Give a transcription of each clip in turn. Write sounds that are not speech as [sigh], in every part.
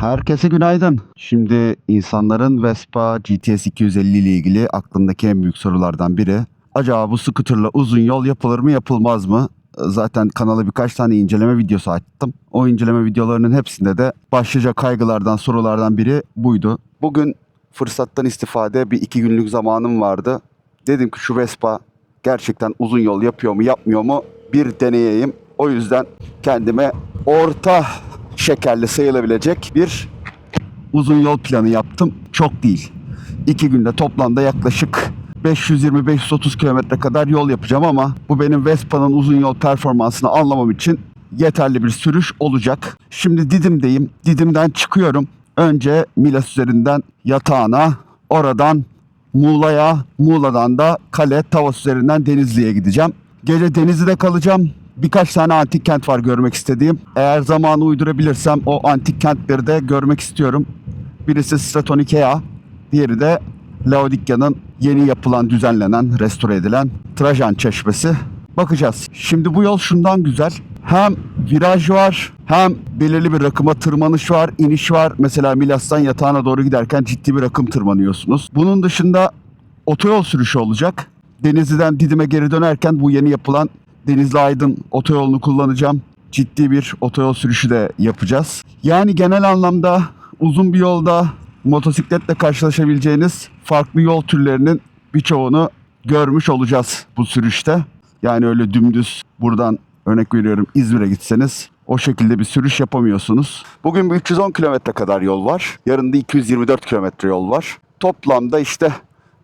Herkese günaydın. Şimdi insanların Vespa GTS 250 ile ilgili aklındaki en büyük sorulardan biri. Acaba bu scooterla uzun yol yapılır mı yapılmaz mı? Zaten kanala birkaç tane inceleme videosu açtım. O inceleme videolarının hepsinde de başlıca kaygılardan, sorulardan biri buydu. Bugün fırsattan istifade bir iki günlük zamanım vardı. Dedim ki şu Vespa gerçekten uzun yol yapıyor mu yapmıyor mu bir deneyeyim. O yüzden kendime orta şekerli sayılabilecek bir uzun yol planı yaptım. Çok değil. İki günde toplamda yaklaşık 520-530 kilometre kadar yol yapacağım ama bu benim Vespa'nın uzun yol performansını anlamam için yeterli bir sürüş olacak. Şimdi Didim'deyim. Didim'den çıkıyorum. Önce Milas üzerinden yatağına, oradan Muğla'ya, Muğla'dan da Kale, Tavas üzerinden Denizli'ye gideceğim. Gece Denizli'de kalacağım. Birkaç tane antik kent var görmek istediğim. Eğer zamanı uydurabilirsem o antik kentleri de görmek istiyorum. Birisi Stratonikea, diğeri de Laodikya'nın yeni yapılan, düzenlenen, restore edilen Trajan Çeşmesi. Bakacağız. Şimdi bu yol şundan güzel. Hem viraj var, hem belirli bir rakıma tırmanış var, iniş var. Mesela Milas'tan yatağına doğru giderken ciddi bir rakım tırmanıyorsunuz. Bunun dışında otoyol sürüşü olacak. Denizli'den Didim'e geri dönerken bu yeni yapılan Denizli Aydın otoyolunu kullanacağım. Ciddi bir otoyol sürüşü de yapacağız. Yani genel anlamda uzun bir yolda motosikletle karşılaşabileceğiniz farklı yol türlerinin birçoğunu görmüş olacağız bu sürüşte. Yani öyle dümdüz buradan örnek veriyorum İzmir'e gitseniz o şekilde bir sürüş yapamıyorsunuz. Bugün bir 310 kilometre kadar yol var. Yarın da 224 kilometre yol var. Toplamda işte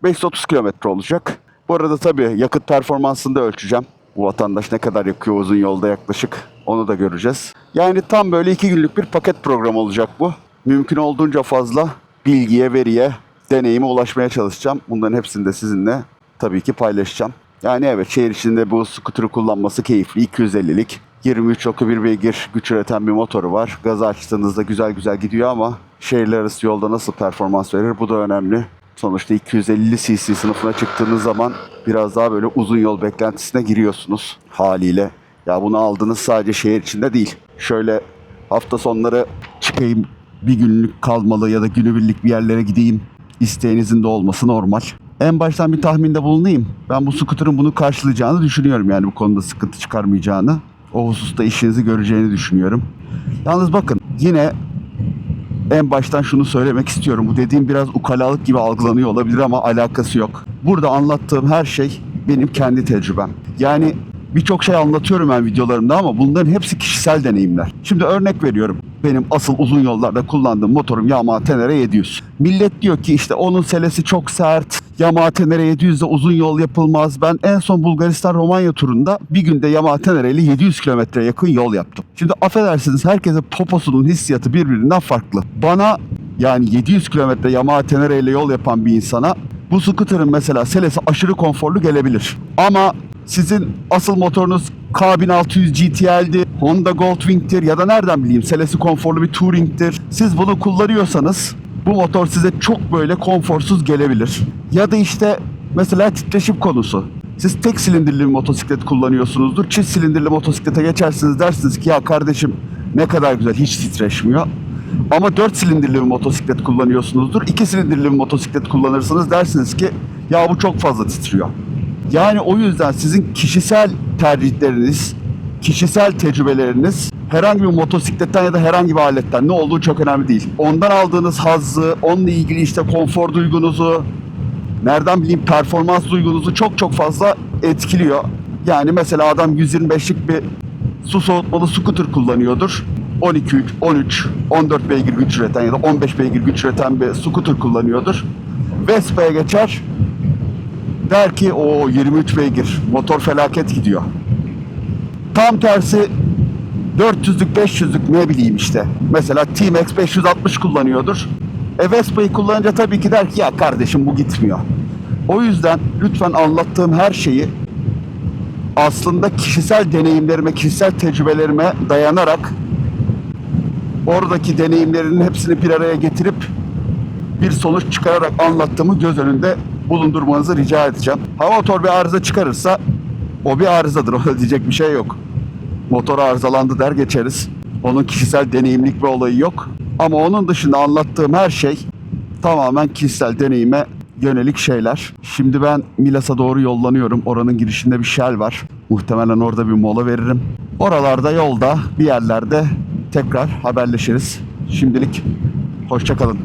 530 kilometre olacak. Bu arada tabii yakıt performansını da ölçeceğim. Bu vatandaş ne kadar yakıyor uzun yolda yaklaşık onu da göreceğiz. Yani tam böyle iki günlük bir paket program olacak bu. Mümkün olduğunca fazla bilgiye, veriye, deneyime ulaşmaya çalışacağım. Bunların hepsini de sizinle tabii ki paylaşacağım. Yani evet şehir içinde bu scooter'ı kullanması keyifli. 250'lik 23 oku bir beygir güç üreten bir motoru var. Gazı açtığınızda güzel güzel gidiyor ama şehirler arası yolda nasıl performans verir bu da önemli. Sonuçta 250 cc sınıfına çıktığınız zaman biraz daha böyle uzun yol beklentisine giriyorsunuz haliyle. Ya bunu aldınız sadece şehir içinde değil. Şöyle hafta sonları çıkayım bir günlük kalmalı ya da günübirlik bir yerlere gideyim isteğinizin de olması normal. En baştan bir tahminde bulunayım. Ben bu scooter'ın bunu karşılayacağını düşünüyorum yani bu konuda sıkıntı çıkarmayacağını. O hususta işinizi göreceğini düşünüyorum. Yalnız bakın yine en baştan şunu söylemek istiyorum. Bu dediğim biraz ukalalık gibi algılanıyor olabilir ama alakası yok. Burada anlattığım her şey benim kendi tecrübem. Yani birçok şey anlatıyorum ben videolarımda ama bunların hepsi kişisel deneyimler. Şimdi örnek veriyorum. Benim asıl uzun yollarda kullandığım motorum Yamaha Tenere 700. Millet diyor ki işte onun selesi çok sert. Yamaha Tenere 700 de uzun yol yapılmaz. Ben en son Bulgaristan Romanya turunda bir günde Yamaha Tenere ile 700 kilometre yakın yol yaptım. Şimdi affedersiniz herkese poposunun hissiyatı birbirinden farklı. Bana yani 700 kilometre Yamaha Tenere ile yol yapan bir insana bu scooter'ın mesela selesi aşırı konforlu gelebilir. Ama sizin asıl motorunuz K1600 GTL'di, Honda Goldwing'tir ya da nereden bileyim selesi konforlu bir Touring'tir. Siz bunu kullanıyorsanız bu motor size çok böyle konforsuz gelebilir. Ya da işte mesela titreşim konusu. Siz tek silindirli bir motosiklet kullanıyorsunuzdur. Çift silindirli motosiklete geçersiniz dersiniz ki ya kardeşim ne kadar güzel hiç titreşmiyor. Ama 4 silindirli bir motosiklet kullanıyorsunuzdur. 2 silindirli bir motosiklet kullanırsınız dersiniz ki ya bu çok fazla titriyor. Yani o yüzden sizin kişisel tercihleriniz, kişisel tecrübeleriniz herhangi bir motosikletten ya da herhangi bir aletten ne olduğu çok önemli değil. Ondan aldığınız hazzı, onunla ilgili işte konfor duygunuzu, nereden bileyim performans duygunuzu çok çok fazla etkiliyor. Yani mesela adam 125'lik bir su soğutmalı scooter kullanıyordur. 12, 13, 14 beygir güç üreten ya da 15 beygir güç üreten bir scooter kullanıyordur. Vespa'ya geçer. Der ki o 23 beygir motor felaket gidiyor. Tam tersi 400'lük 500'lük ne bileyim işte. Mesela T-Max 560 kullanıyordur. E Vespa'yı kullanınca tabii ki der ki ya kardeşim bu gitmiyor. O yüzden lütfen anlattığım her şeyi aslında kişisel deneyimlerime, kişisel tecrübelerime dayanarak oradaki deneyimlerinin hepsini bir araya getirip bir sonuç çıkararak anlattığımı göz önünde bulundurmanızı rica edeceğim. Ha motor bir arıza çıkarırsa o bir arızadır. Ona [laughs] diyecek bir şey yok. Motor arızalandı der geçeriz. Onun kişisel deneyimlik bir olayı yok. Ama onun dışında anlattığım her şey tamamen kişisel deneyime yönelik şeyler. Şimdi ben Milas'a doğru yollanıyorum. Oranın girişinde bir Shell var. Muhtemelen orada bir mola veririm. Oralarda yolda bir yerlerde tekrar haberleşiriz. Şimdilik hoşça kalın.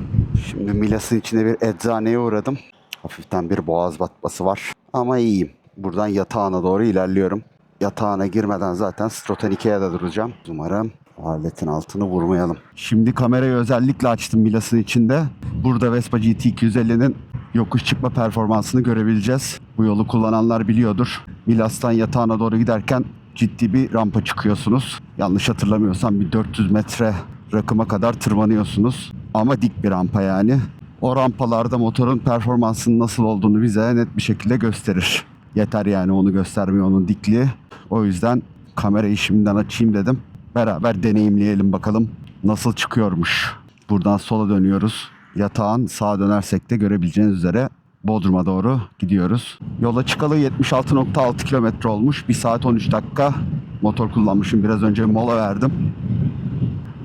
Şimdi Milas'ın içine bir eczaneye uğradım. Hafiften bir boğaz batması var. Ama iyiyim. Buradan yatağına doğru ilerliyorum. Yatağına girmeden zaten Stroton Ikea'da duracağım. Umarım aletin altını vurmayalım. Şimdi kamerayı özellikle açtım Milas'ın içinde. Burada Vespa GT 250'nin yokuş çıkma performansını görebileceğiz. Bu yolu kullananlar biliyordur. Milas'tan yatağına doğru giderken ciddi bir rampa çıkıyorsunuz. Yanlış hatırlamıyorsam bir 400 metre rakıma kadar tırmanıyorsunuz. Ama dik bir rampa yani. O rampalarda motorun performansının nasıl olduğunu bize net bir şekilde gösterir. Yeter yani onu göstermiyor onun dikliği. O yüzden kamerayı şimdiden açayım dedim. Beraber deneyimleyelim bakalım nasıl çıkıyormuş. Buradan sola dönüyoruz. Yatağın sağa dönersek de görebileceğiniz üzere Bodrum'a doğru gidiyoruz. Yola çıkalı 76.6 kilometre olmuş. 1 saat 13 dakika motor kullanmışım. Biraz önce mola verdim.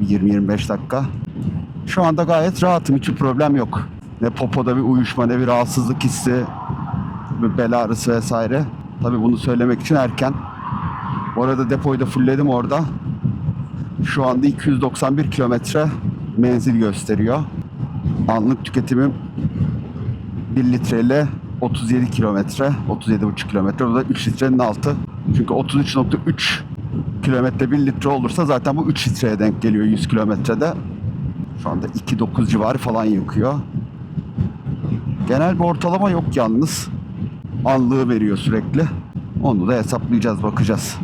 20-25 dakika. Şu anda gayet rahatım. Hiçbir problem yok. Ne popoda bir uyuşma ne bir rahatsızlık hissi. Bir bel ağrısı vesaire. Tabii bunu söylemek için erken. Bu arada depoyu da fullledim orada. Şu anda 291 kilometre menzil gösteriyor. Anlık tüketimim 1 litreyle 37 kilometre, 37,5 kilometre. Bu da 3 litrenin altı. Çünkü 33.3 kilometre 1 litre olursa zaten bu 3 litreye denk geliyor 100 kilometrede. Şu anda 2.9 civarı falan yakıyor. Genel bir ortalama yok yalnız. Anlığı veriyor sürekli. Onu da hesaplayacağız, bakacağız.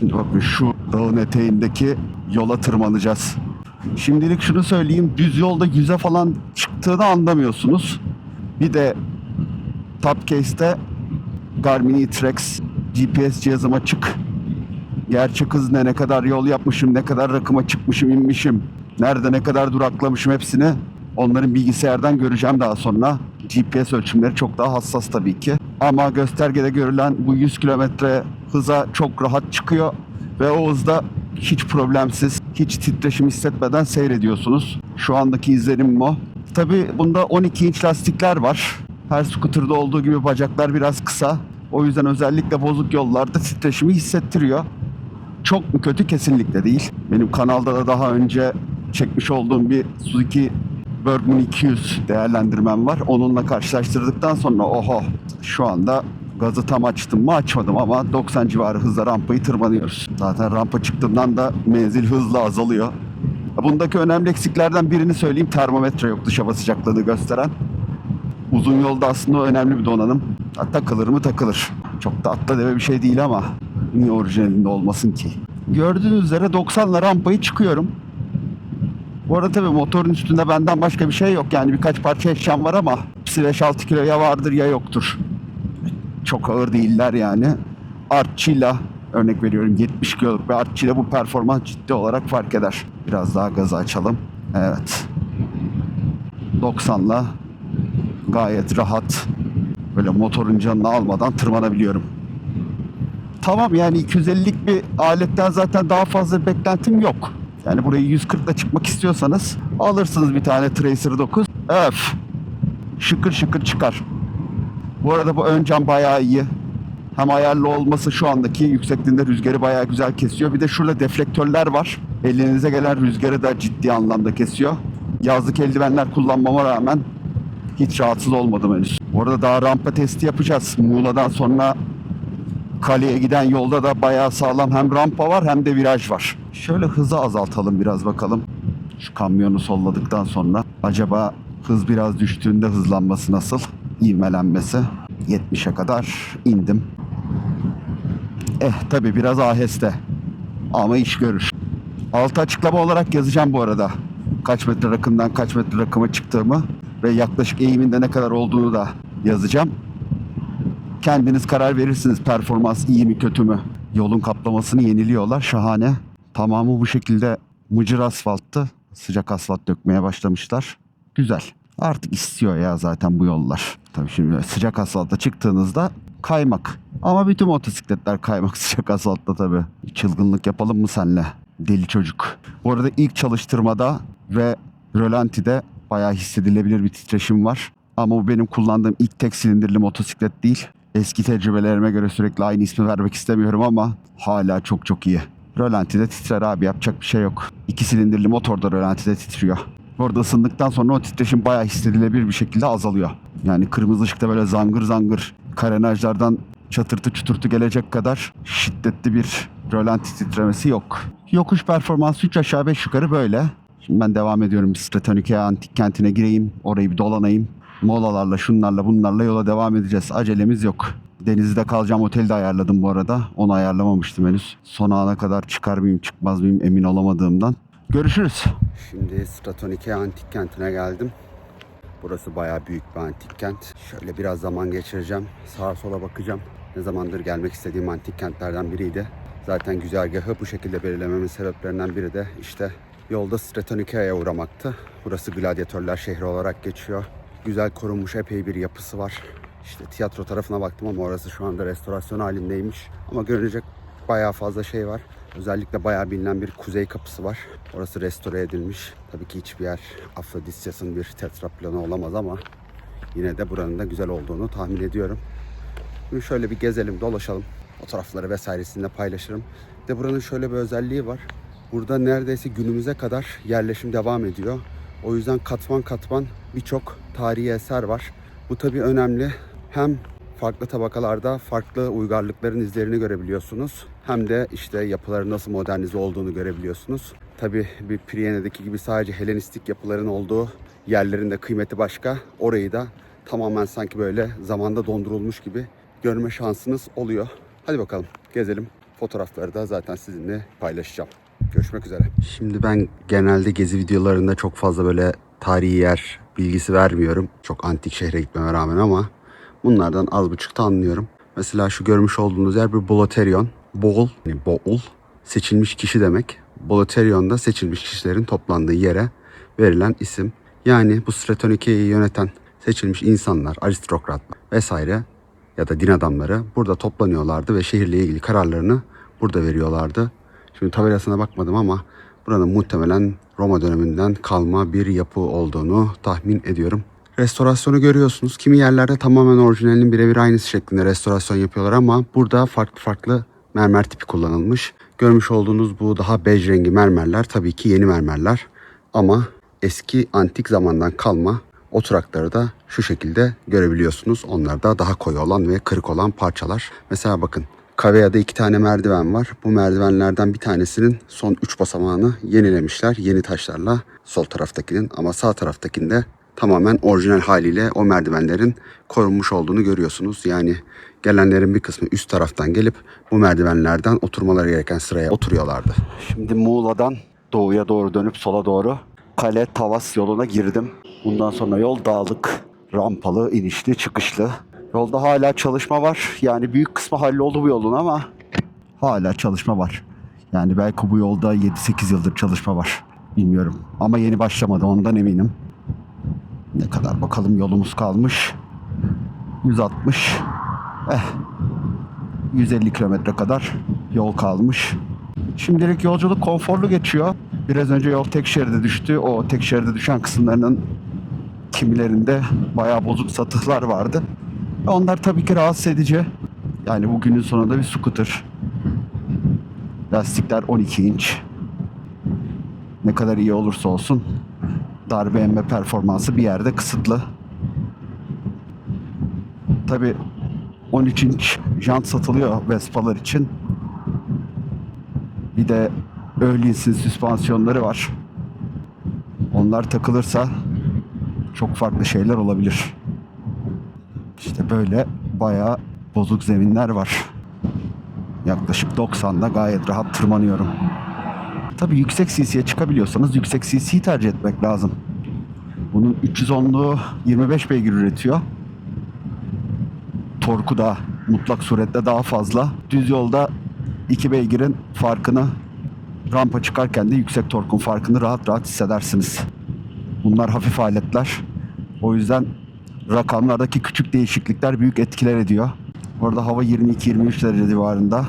Şimdi şu dağın eteğindeki yola tırmanacağız. Şimdilik şunu söyleyeyim. Düz yolda yüze falan çıktığını anlamıyorsunuz. Bir de Top Case'te Garmin e-Trax GPS cihazım açık. Gerçek hız ne, ne kadar yol yapmışım, ne kadar rakıma çıkmışım, inmişim. Nerede ne kadar duraklamışım hepsini onların bilgisayardan göreceğim daha sonra. GPS ölçümleri çok daha hassas tabii ki. Ama göstergede görülen bu 100 kilometre hıza çok rahat çıkıyor ve o hızda hiç problemsiz, hiç titreşim hissetmeden seyrediyorsunuz. Şu andaki izlenim o. Tabii bunda 12 inç lastikler var. Her scooter'da olduğu gibi bacaklar biraz kısa. O yüzden özellikle bozuk yollarda titreşimi hissettiriyor. Çok mu kötü kesinlikle değil. Benim kanalda da daha önce çekmiş olduğum bir Suzuki Bergman 200 değerlendirmem var. Onunla karşılaştırdıktan sonra oho şu anda gazı tam açtım mı açmadım ama 90 civarı hızla rampayı tırmanıyoruz. Zaten rampa çıktığımdan da menzil hızla azalıyor. Bundaki önemli eksiklerden birini söyleyeyim. Termometre yok dış hava sıcaklığını gösteren. Uzun yolda aslında önemli bir donanım. Ha, takılır mı takılır. Çok da atla deve bir şey değil ama niye orijinalinde olmasın ki? Gördüğünüz üzere 90'la rampayı çıkıyorum. Bu arada tabii motorun üstünde benden başka bir şey yok. Yani birkaç parça eşyam var ama hepsi 5-6 kilo ya vardır ya yoktur. Çok ağır değiller yani. Artçıyla örnek veriyorum 70 kiloluk bir artçıyla bu performans ciddi olarak fark eder. Biraz daha gazı açalım. Evet. 90'la gayet rahat böyle motorun canını almadan tırmanabiliyorum. Tamam yani 250'lik bir aletten zaten daha fazla beklentim yok. Yani burayı 140'la çıkmak istiyorsanız alırsınız bir tane Tracer 9. Öf. Şıkır şıkır çıkar. Bu arada bu ön cam bayağı iyi. Hem ayarlı olması şu andaki yüksekliğinde rüzgarı bayağı güzel kesiyor. Bir de şurada deflektörler var. Elinize gelen rüzgarı da ciddi anlamda kesiyor. Yazlık eldivenler kullanmama rağmen hiç rahatsız olmadım henüz. Bu arada daha rampa testi yapacağız. Muğla'dan sonra kaleye giden yolda da bayağı sağlam hem rampa var hem de viraj var. Şöyle hızı azaltalım biraz bakalım. Şu kamyonu solladıktan sonra acaba hız biraz düştüğünde hızlanması nasıl? İvmelenmesi. 70'e kadar indim. Eh tabi biraz aheste. Ama iş görür. Altı açıklama olarak yazacağım bu arada. Kaç metre rakımdan kaç metre rakıma çıktığımı ve yaklaşık eğiminde ne kadar olduğunu da yazacağım. Kendiniz karar verirsiniz performans iyi mi kötü mü. Yolun kaplamasını yeniliyorlar şahane. Tamamı bu şekilde mıcır asfalttı. Sıcak asfalt dökmeye başlamışlar. Güzel. Artık istiyor ya zaten bu yollar. Tabii şimdi sıcak asfalta çıktığınızda kaymak. Ama bütün motosikletler kaymak [laughs] sıcak asfaltta tabii. Çılgınlık yapalım mı senle? Deli çocuk. Bu arada ilk çalıştırmada ve rölantide bayağı hissedilebilir bir titreşim var. Ama bu benim kullandığım ilk tek silindirli motosiklet değil. Eski tecrübelerime göre sürekli aynı ismi vermek istemiyorum ama hala çok çok iyi. Rölantide titrer abi yapacak bir şey yok. İki silindirli motor da rölantide titriyor. Orada ısındıktan sonra o titreşim bayağı hissedilebilir bir şekilde azalıyor. Yani kırmızı ışıkta böyle zangır zangır karenajlardan çatırtı çuturtu gelecek kadar şiddetli bir rölanti titremesi yok. Yokuş performansı 3 aşağı 5 yukarı böyle. Şimdi ben devam ediyorum. Stratonike antik kentine gireyim. Orayı bir dolanayım. Molalarla şunlarla bunlarla yola devam edeceğiz. Acelemiz yok. Denizde kalacağım oteli de ayarladım bu arada. Onu ayarlamamıştım henüz. Son ana kadar çıkar mıyım çıkmaz mıyım emin olamadığımdan. Görüşürüz. Şimdi Stratonike antik kentine geldim. Burası bayağı büyük bir antik kent. Şöyle biraz zaman geçireceğim. Sağa sola bakacağım. Ne zamandır gelmek istediğim antik kentlerden biriydi. Zaten güzergahı bu şekilde belirlememin sebeplerinden biri de işte yolda Stratonike'ye uğramaktı. Burası gladyatörler şehri olarak geçiyor. Güzel korunmuş epey bir yapısı var. İşte tiyatro tarafına baktım ama orası şu anda restorasyon halindeymiş. Ama görünecek bayağı fazla şey var. Özellikle bayağı bilinen bir kuzey kapısı var. Orası restore edilmiş. Tabii ki hiçbir yer Afrodisyas'ın bir tetraplanı olamaz ama yine de buranın da güzel olduğunu tahmin ediyorum. Şimdi şöyle bir gezelim, dolaşalım. Fotoğrafları vesairesini de paylaşırım. De buranın şöyle bir özelliği var. Burada neredeyse günümüze kadar yerleşim devam ediyor. O yüzden katman katman birçok tarihi eser var. Bu tabii önemli. Hem farklı tabakalarda farklı uygarlıkların izlerini görebiliyorsunuz. Hem de işte yapıların nasıl modernize olduğunu görebiliyorsunuz. Tabii bir Priyene'deki gibi sadece Helenistik yapıların olduğu yerlerin de kıymeti başka. Orayı da tamamen sanki böyle zamanda dondurulmuş gibi görme şansınız oluyor. Hadi bakalım gezelim. Fotoğrafları da zaten sizinle paylaşacağım. Görüşmek üzere. Şimdi ben genelde gezi videolarında çok fazla böyle tarihi yer bilgisi vermiyorum. Çok antik şehre gitmeme rağmen ama bunlardan az buçuk da anlıyorum. Mesela şu görmüş olduğunuz yer bir Boloterion. Bol, yani boğul, seçilmiş kişi demek. Boloterion da seçilmiş kişilerin toplandığı yere verilen isim. Yani bu Stratonike'yi yöneten seçilmiş insanlar, aristokratlar vesaire ya da din adamları burada toplanıyorlardı ve şehirle ilgili kararlarını burada veriyorlardı. Şimdi tabelasına bakmadım ama buranın muhtemelen Roma döneminden kalma bir yapı olduğunu tahmin ediyorum. Restorasyonu görüyorsunuz. Kimi yerlerde tamamen orijinalinin birebir aynısı şeklinde restorasyon yapıyorlar ama burada farklı farklı mermer tipi kullanılmış. Görmüş olduğunuz bu daha bej rengi mermerler tabii ki yeni mermerler. Ama eski antik zamandan kalma oturakları da şu şekilde görebiliyorsunuz. Onlar da daha koyu olan ve kırık olan parçalar. Mesela bakın Kavea'da iki tane merdiven var. Bu merdivenlerden bir tanesinin son üç basamağını yenilemişler yeni taşlarla sol taraftakinin ama sağ taraftakinde tamamen orijinal haliyle o merdivenlerin korunmuş olduğunu görüyorsunuz. Yani gelenlerin bir kısmı üst taraftan gelip bu merdivenlerden oturmaları gereken sıraya oturuyorlardı. Şimdi Muğla'dan doğuya doğru dönüp sola doğru Kale Tavas yoluna girdim. Bundan sonra yol dağlık, rampalı, inişli, çıkışlı. Yolda hala çalışma var. Yani büyük kısmı halloldu bu yolun ama hala çalışma var. Yani belki bu yolda 7-8 yıldır çalışma var. Bilmiyorum. Ama yeni başlamadı ondan eminim. Ne kadar bakalım yolumuz kalmış. 160. Eh. 150 kilometre kadar yol kalmış. Şimdilik yolculuk konforlu geçiyor. Biraz önce yol tek şeride düştü. O tek şeride düşen kısımlarının kimilerinde bayağı bozuk satıhlar vardı. Onlar tabii ki rahatsız edici. Yani bugünün sonunda bir scooter. Lastikler 12 inç. Ne kadar iyi olursa olsun darbe emme performansı bir yerde kısıtlı. Tabii 13 inç jant satılıyor Vespa'lar için. Bir de Öhlins'in süspansiyonları var. Onlar takılırsa çok farklı şeyler olabilir. İşte böyle bayağı bozuk zeminler var. Yaklaşık 90'da gayet rahat tırmanıyorum. Tabii yüksek CC'ye çıkabiliyorsanız yüksek CC'yi tercih etmek lazım. Bunun 310'luğu 25 beygir üretiyor. Torku da mutlak surette daha fazla. Düz yolda 2 beygirin farkını rampa çıkarken de yüksek torkun farkını rahat rahat hissedersiniz. Bunlar hafif aletler. O yüzden rakamlardaki küçük değişiklikler büyük etkiler ediyor. Orada hava 22-23 derece civarında.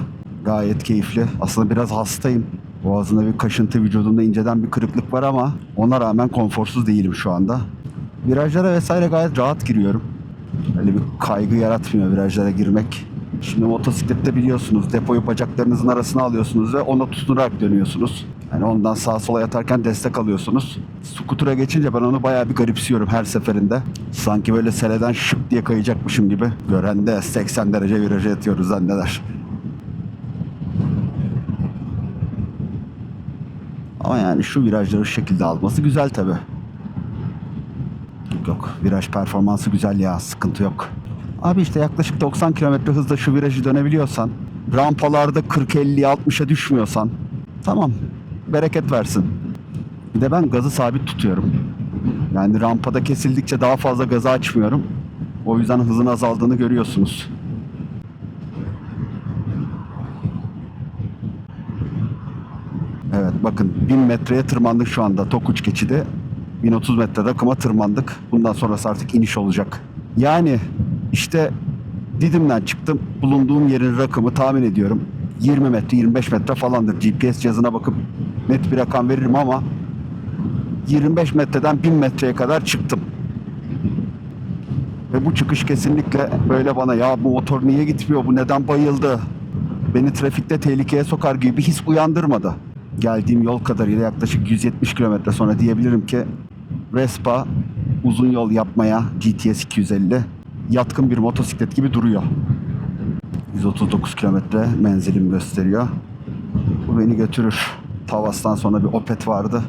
Gayet keyifli. Aslında biraz hastayım. Boğazında bir kaşıntı, vücudumda inceden bir kırıklık var ama ona rağmen konforsuz değilim şu anda. Virajlara vesaire gayet rahat giriyorum. Öyle bir kaygı yaratmıyor virajlara girmek. Şimdi motosiklette biliyorsunuz depoyu bacaklarınızın arasına alıyorsunuz ve ona tutunarak dönüyorsunuz. Yani ondan sağa sola yatarken destek alıyorsunuz. Skutura geçince ben onu bayağı bir garipsiyorum her seferinde. Sanki böyle seleden şık diye kayacakmışım gibi. Gören de 80 derece viraja yatıyoruz zanneder. Ama yani şu virajları şekilde alması güzel tabi. Yok viraj performansı güzel ya sıkıntı yok. Abi işte yaklaşık 90 km hızla şu virajı dönebiliyorsan, rampalarda 40-50-60'a düşmüyorsan tamam bereket versin. Bir de ben gazı sabit tutuyorum. Yani rampada kesildikçe daha fazla gazı açmıyorum. O yüzden hızın azaldığını görüyorsunuz. Evet bakın 1000 metreye tırmandık şu anda Tokuç geçidi. 1030 metre rakıma tırmandık. Bundan sonrası artık iniş olacak. Yani işte Didim'den çıktım. Bulunduğum yerin rakımı tahmin ediyorum. 20 metre 25 metre falandır. GPS cihazına bakıp net bir rakam veririm ama 25 metreden 1000 metreye kadar çıktım. Ve bu çıkış kesinlikle böyle bana ya bu motor niye gitmiyor, bu neden bayıldı, beni trafikte tehlikeye sokar gibi bir his uyandırmadı. Geldiğim yol kadarıyla yaklaşık 170 kilometre sonra diyebilirim ki Vespa uzun yol yapmaya GTS 250 yatkın bir motosiklet gibi duruyor. 139 kilometre menzilim gösteriyor. Bu beni götürür. Tavas'tan sonra bir Opet vardı.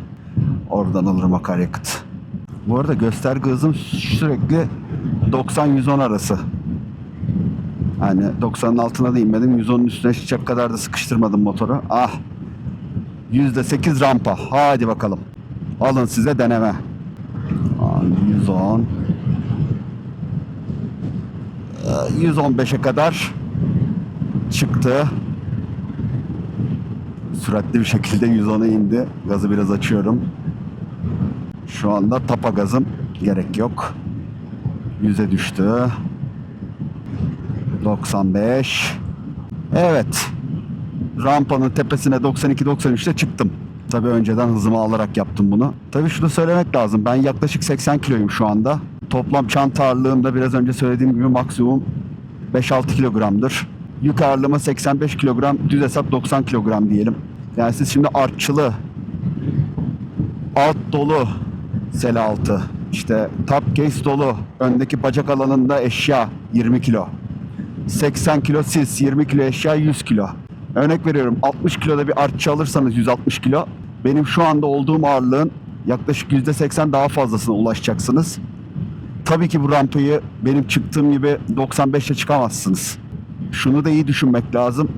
Oradan alırım akaryakıt. Bu arada gösterge hızım sürekli 90-110 arası. Yani 90'ın altına da inmedim. 110'un üstüne çıkacak kadar da sıkıştırmadım motoru. Ah! %8 rampa. Hadi bakalım. Alın size deneme. Aa, 110. Ee, 115'e kadar çıktı. Süratli bir şekilde 110'a indi. Gazı biraz açıyorum. Şu anda tapa gazım gerek yok. 100'e düştü. 95. Evet. Rampanın tepesine 92-93'te çıktım. Tabii önceden hızımı alarak yaptım bunu. Tabii şunu söylemek lazım. Ben yaklaşık 80 kiloyum şu anda. Toplam çanta ağırlığım da biraz önce söylediğim gibi maksimum 5-6 kilogramdır. Yük ağırlığıma 85 kilogram, düz hesap 90 kilogram diyelim. Yani siz şimdi artçılı, alt dolu sele altı, işte top case dolu, öndeki bacak alanında eşya 20 kilo. 80 kilo sis, 20 kilo eşya 100 kilo. Örnek veriyorum 60 kiloda bir artçı alırsanız 160 kilo. Benim şu anda olduğum ağırlığın yaklaşık %80 daha fazlasına ulaşacaksınız. Tabii ki bu rampayı benim çıktığım gibi 95'e çıkamazsınız. Şunu da iyi düşünmek lazım.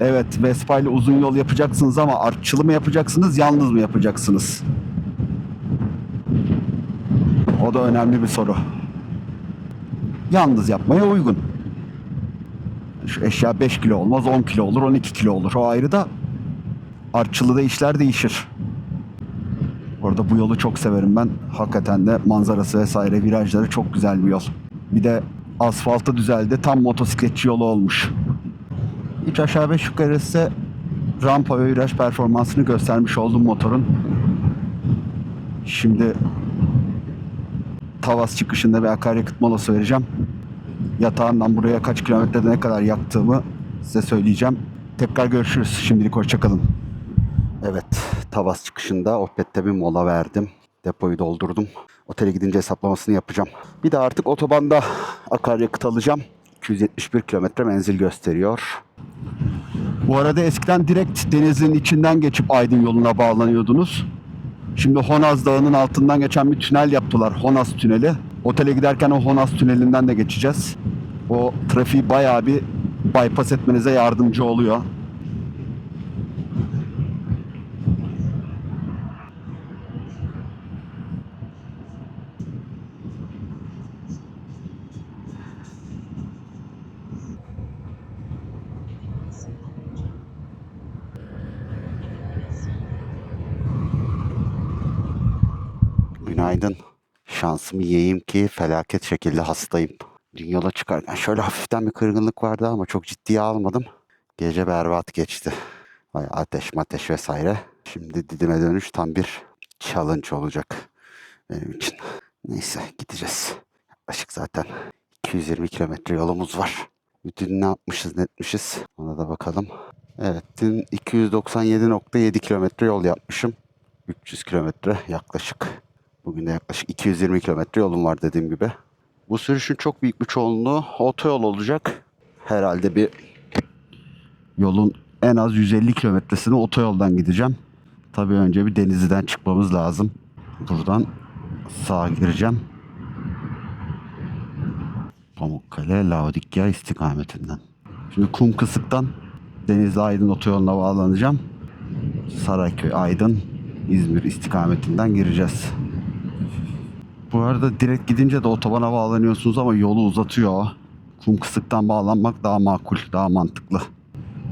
Evet Vespa ile uzun yol yapacaksınız ama artçılı mı yapacaksınız, yalnız mı yapacaksınız? O da önemli bir soru. Yalnız yapmaya uygun. Eşya 5 kilo olmaz, 10 kilo olur, 12 kilo olur. O ayrı da artçılıda işler değişir. Orada bu yolu çok severim ben. Hakikaten de manzarası vesaire virajları çok güzel bir yol. Bir de asfaltı düzeldi. Tam motosikletçi yolu olmuş. Hiç aşağı beş yukarı ise rampa ve viraj performansını göstermiş oldum motorun. Şimdi Tavas çıkışında bir akaryakıt molası vereceğim. Yatağından buraya kaç kilometrede ne kadar yaktığımı size söyleyeceğim. Tekrar görüşürüz. Şimdilik hoşçakalın. Evet, Tavas çıkışında Opet'te bir mola verdim. Depoyu doldurdum. Otele gidince hesaplamasını yapacağım. Bir de artık otobanda akaryakıt alacağım. 271 kilometre menzil gösteriyor. Bu arada eskiden direkt denizin içinden geçip Aydın yoluna bağlanıyordunuz. Şimdi Honaz Dağı'nın altından geçen bir tünel yaptılar. Honaz Tüneli. Otele giderken o Honaz Tüneli'nden de geçeceğiz. O trafiği bayağı bir bypass etmenize yardımcı oluyor. Günaydın. Şansımı yiyeyim ki felaket şekilde hastayım. Dün yola çıkarken şöyle hafiften bir kırgınlık vardı ama çok ciddiye almadım. Gece berbat geçti. Bayağı ateş mateş vesaire. Şimdi Didim'e dönüş tam bir challenge olacak benim için. Neyse gideceğiz. Yaklaşık zaten 220 kilometre yolumuz var. Dün ne yapmışız ne etmişiz ona da bakalım. Evet dün 297.7 kilometre yol yapmışım. 300 kilometre yaklaşık. Bugün de yaklaşık 220 kilometre yolum var dediğim gibi. Bu sürüşün çok büyük bir çoğunluğu otoyol olacak. Herhalde bir yolun en az 150 kilometresini otoyoldan gideceğim. Tabii önce bir Denizli'den çıkmamız lazım. Buradan sağa gireceğim. Pamukkale, Laodikya istikametinden. Şimdi Kum Kısık'tan Denizli Aydın otoyoluna bağlanacağım. Sarayköy, Aydın, İzmir istikametinden gireceğiz. Bu arada direkt gidince de otobana bağlanıyorsunuz ama yolu uzatıyor. Kum Kısık'tan bağlanmak daha makul, daha mantıklı.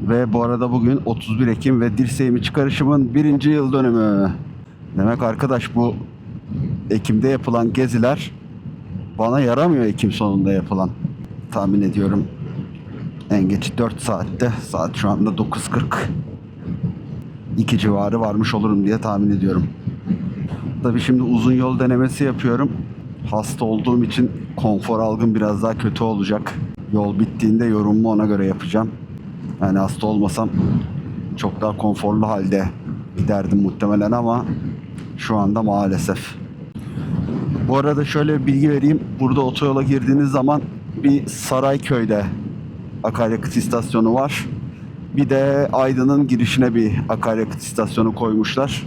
Ve bu arada bugün 31 Ekim ve dirseğimi çıkarışımın birinci yıl dönümü. Demek arkadaş bu Ekim'de yapılan geziler bana yaramıyor Ekim sonunda yapılan. Tahmin ediyorum en geç 4 saatte. Saat şu anda 9.40. 2 civarı varmış olurum diye tahmin ediyorum. Tabii şimdi uzun yol denemesi yapıyorum. Hasta olduğum için konfor algım biraz daha kötü olacak. Yol bittiğinde yorumumu ona göre yapacağım. Yani hasta olmasam çok daha konforlu halde giderdim muhtemelen ama şu anda maalesef. Bu arada şöyle bir bilgi vereyim. Burada otoyola girdiğiniz zaman bir Sarayköy'de akaryakıt istasyonu var. Bir de Aydın'ın girişine bir akaryakıt istasyonu koymuşlar.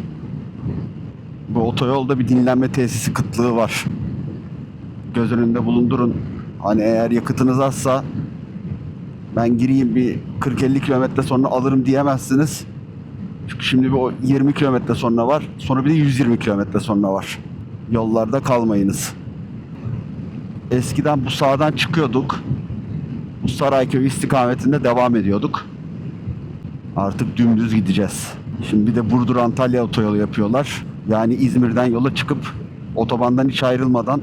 Bu otoyolda bir dinlenme tesisi kıtlığı var. Göz önünde bulundurun. Hani eğer yakıtınız azsa ben gireyim bir 40-50 kilometre sonra alırım diyemezsiniz. Çünkü şimdi bir o 20 kilometre sonra var. Sonra bir de 120 kilometre sonra var. Yollarda kalmayınız. Eskiden bu sağdan çıkıyorduk. Bu Sarayköy istikametinde devam ediyorduk. Artık dümdüz gideceğiz. Şimdi bir de Burdur Antalya otoyolu yapıyorlar. Yani İzmir'den yola çıkıp otobandan hiç ayrılmadan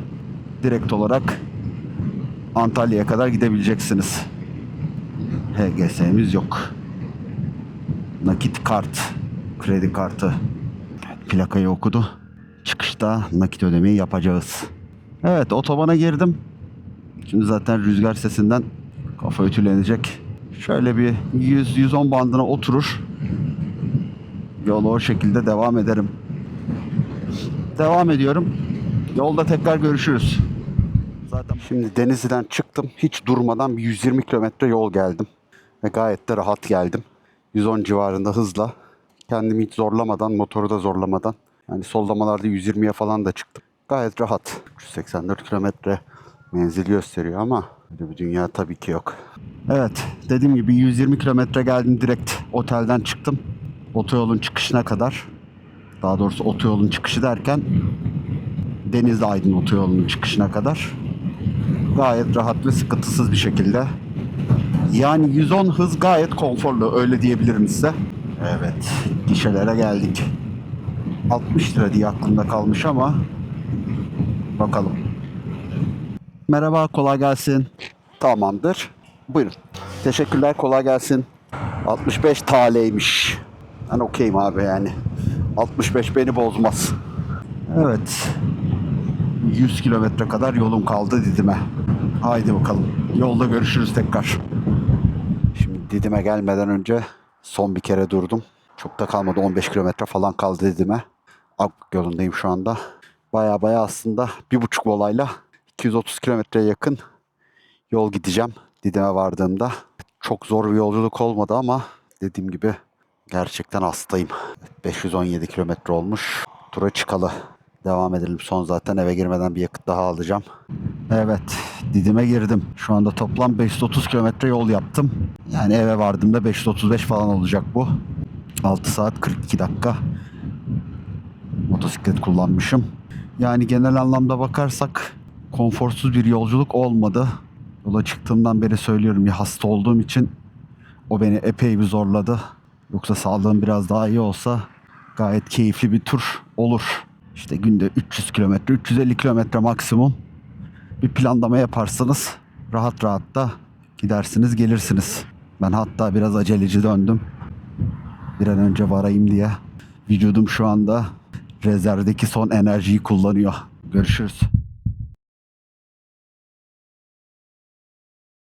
direkt olarak Antalya'ya kadar gidebileceksiniz. HGS'miz yok. Nakit kart, kredi kartı. Plakayı okudu. Çıkışta nakit ödemeyi yapacağız. Evet otobana girdim. Şimdi zaten rüzgar sesinden kafa ütülenecek. Şöyle bir 100-110 bandına oturur. Yola o şekilde devam ederim. Devam ediyorum. Yolda tekrar görüşürüz. Zaten şimdi Denizli'den çıktım. Hiç durmadan bir 120 kilometre yol geldim. Ve gayet de rahat geldim. 110 civarında hızla. Kendimi hiç zorlamadan, motoru da zorlamadan. Yani sollamalarda 120'ye falan da çıktım. Gayet rahat. 384 kilometre menzil gösteriyor ama öyle bir dünya tabii ki yok. Evet, dediğim gibi 120 kilometre geldim direkt otelden çıktım. Otoyolun çıkışına kadar. Daha doğrusu otoyolun çıkışı derken Denizli Aydın otoyolunun çıkışına kadar. Gayet rahat ve sıkıntısız bir şekilde. Yani 110 hız gayet konforlu öyle diyebilirim size. Evet gişelere geldik. 60 lira diye aklımda kalmış ama bakalım. Merhaba kolay gelsin. Tamamdır. Buyurun. Teşekkürler kolay gelsin. 65 TL'ymiş. Ben okeyim abi yani. 65 beni bozmaz. Evet. 100 kilometre kadar yolum kaldı Didim'e. Haydi bakalım. Yolda görüşürüz tekrar. Şimdi Didim'e gelmeden önce son bir kere durdum. Çok da kalmadı. 15 kilometre falan kaldı Didim'e. Akbük yolundayım şu anda. Baya baya aslında bir buçuk molayla 230 kilometreye yakın yol gideceğim Didim'e vardığımda. Çok zor bir yolculuk olmadı ama dediğim gibi gerçekten hastayım. 517 kilometre olmuş. Tura çıkalı. Devam edelim. Son zaten eve girmeden bir yakıt daha alacağım. Evet. Didim'e girdim. Şu anda toplam 530 kilometre yol yaptım. Yani eve vardığımda 535 falan olacak bu. 6 saat 42 dakika motosiklet kullanmışım. Yani genel anlamda bakarsak konforsuz bir yolculuk olmadı. Yola çıktığımdan beri söylüyorum ya hasta olduğum için o beni epey bir zorladı. Yoksa sağlığım biraz daha iyi olsa gayet keyifli bir tur olur. İşte günde 300 kilometre, 350 kilometre maksimum bir planlama yaparsanız rahat rahat da gidersiniz gelirsiniz. Ben hatta biraz aceleci döndüm. Bir an önce varayım diye. Vücudum şu anda rezervdeki son enerjiyi kullanıyor. Görüşürüz.